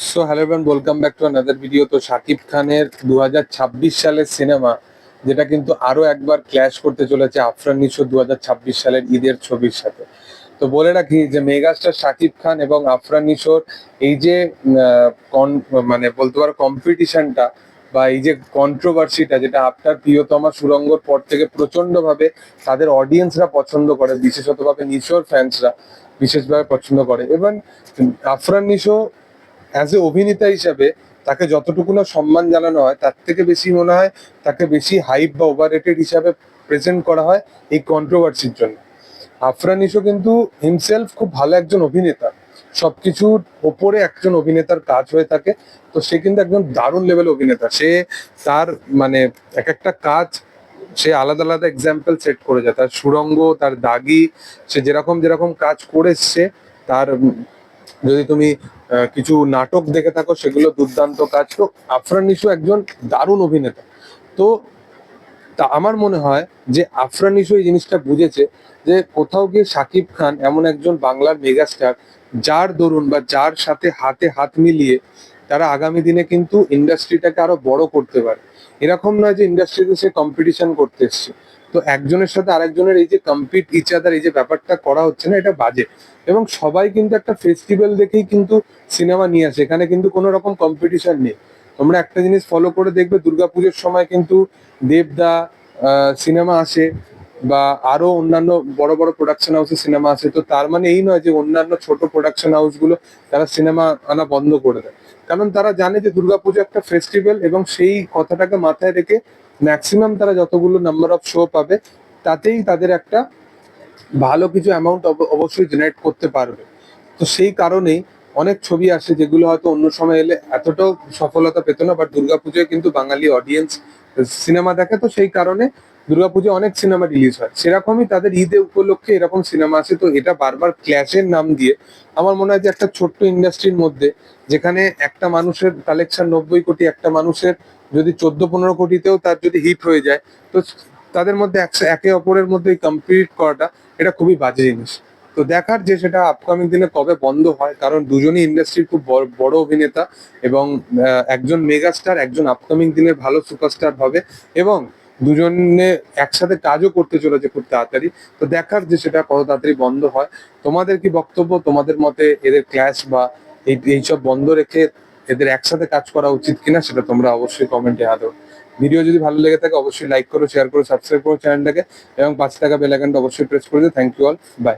So hello everyone welcome back to another video তো শাকিব খানের দু হাজার ছাব্বিশ সালের সিনেমা, যেটা কিন্তু আরও একবার ক্ল্যাশ করতে চলেছে আফরান নিশো দু হাজার ছাব্বিশ সালের ঈদের ছবির সাথে। তো বলে রাখি যে মেগাস্টার শাকিব খান এবং আফরান নিশোর এই যে মানে বলতে পারো কম্পিটিশনটা বা এই যে কন্ট্রোভার্সিটা যেটা আপনার প্রিয়তমা সুরঙ্গর পর থেকে প্রচণ্ড ভাবে তাদের অডিয়েন্সরা পছন্দ করে, বিশেষতভাবে নিশোর ফ্যান্সরা বিশেষভাবে পছন্দ করে। এবং আফরান নিশো অ্যাজ এ অভিনেতা হিসাবে তাকে যতটুকু না সম্মান জানানো হয়, তার থেকে বেশি মনে হয় তাকে বেশি হাইপ বা ওভার হিসাবে প্রেজেন্ট করা হয় এই কন্ট্রোভার্সির জন্য। আফরান নিশো কিন্তু হিমসেলফ খুব ভালো একজন অভিনেতা। সবকিছুর ওপরে একজন অভিনেতার কাজ হয়ে থাকে। তো সে কিন্তু একজন দারুণ লেভেল অভিনেতা। সে তার মানে এক একটা কাজ সে আলাদা আলাদা এক্সাম্পল সেট করে যায়। তার সুরঙ্গ তার দাগি, সে যেরকম যেরকম কাজ করে এসছে, তার যদি তুমি কিছু নাটক দেখে থাকো, সেগুলো দুর্দান্ত কাজ। তো আফরান নিশো একজন দারুণ অভিনেতা। তো তা আমার মনে হয় যে আফরান নিশো এই জিনিসটা বুঝেছে যে কোথাও গিয়ে শাকিব খান এমন একজন বাংলার মেগাস্টার, যার দরুন বা যার সাথে হাতে হাত মিলিয়ে তারা আগামী দিনে কিন্তু ইন্ডাস্ট্রিটাকে আরও বড় করতে পারে। এরকম নয় যে ইন্ডাস্ট্রিতে সে কম্পিটিশন করতে এসছে। তো একজনের সাথে আরেকজনের এই যে কম্পিট ইচ আদার এই যে ব্যাপারটা করা হচ্ছে না, এটা বাজে। এবং সবাই কিন্তু একটা ফেস্টিভ্যাল দেখেই কিন্তু সিনেমা নিয়ে আসে। এখানে কিন্তু কোনো রকম কম্পিটিশন নেই। তোমরা একটা জিনিস ফলো করে দেখবে, দুর্গাপুজোর সময় কিন্তু দেবদা সিনেমা আসে। বা আরও অন্যান্য বড় বড় প্রোডাকশন হাউসে সিনেমা আসে তো তার মানে এই নয় যে অন্যান্য ছোট প্রোডাকশন হাউসগুলো তারা সিনেমা আনা বন্ধ করে দেয়। কারণ তারা জানে যে দুর্গাপুজো একটা ফেস্টিভ্যাল এবং সেই কথাটাকে মাথায় রেখে ম্যাক্সিমাম তারা যতগুলো নাম্বার অফ শো পাবে, তাতেই তাদের একটা ভালো কিছু অ্যামাউন্ট অবশ্যই জেনারেট করতে পারবে। তো সেই কারণেই অনেক ছবি আসে যেগুলো হয়তো অন্য সময় এলে এতটাও সফলতা পেত না বাট দুর্গাপুজোয় কিন্তু বাঙালি অডিয়েন্স সিনেমা দেখে তো সেই কারণে দুর্গাপুজোয় অনেক সিনেমা রিলিজ হয়। সেরকমই তাদের ঈদে উপলক্ষে এরকম সিনেমা আছে, তো এটা বারবার ক্ল্যাশের নাম দিয়ে আমার মনে হয় যে একটা ছোট্ট ইন্ডাস্ট্রির মধ্যে যেখানে একটা মানুষের কালেকশন নব্বই কোটি, একটা মানুষের যদি চোদ্দ, পনেরো কোটিতেও তার যদি হিট হয়ে যায়, তো তাদের মধ্যে একে অপরের মধ্যে কম্পিট করাটা এটা খুবই বাজে জিনিস। তো দেখার যে সেটা আপকামিং দিনে কবে বন্ধ হয়, কারণ দুজনই ইন্ডাস্ট্রির খুব বড় অভিনেতা এবং একজন মেগাস্টার একজন আপকামিং দিনের ভালো সুপারস্টার হবে এবং দুজনে একসাথে কাজও করতে চলেছে খুব তাড়াতাড়ি। তো দেখার যে সেটা কত তাড়াতাড়ি বন্ধ হয়। তোমাদের কি বক্তব্য? তোমাদের মতে এদের ক্লাস বা এই, এইসব বন্ধ রেখে এদের একসাথে কাজ করা উচিত কিনা সেটা তোমরা অবশ্যই কমেন্টে আদো। ভিডিও যদি ভালো লেগে থাকে, অবশ্যই লাইক করো শেয়ার করো সাবস্ক্রাইব করো চ্যানেলটাকে এবং পাঁচ টাকা বেল আইকনটা অবশ্যই প্রেস করে দিও। Thank you all by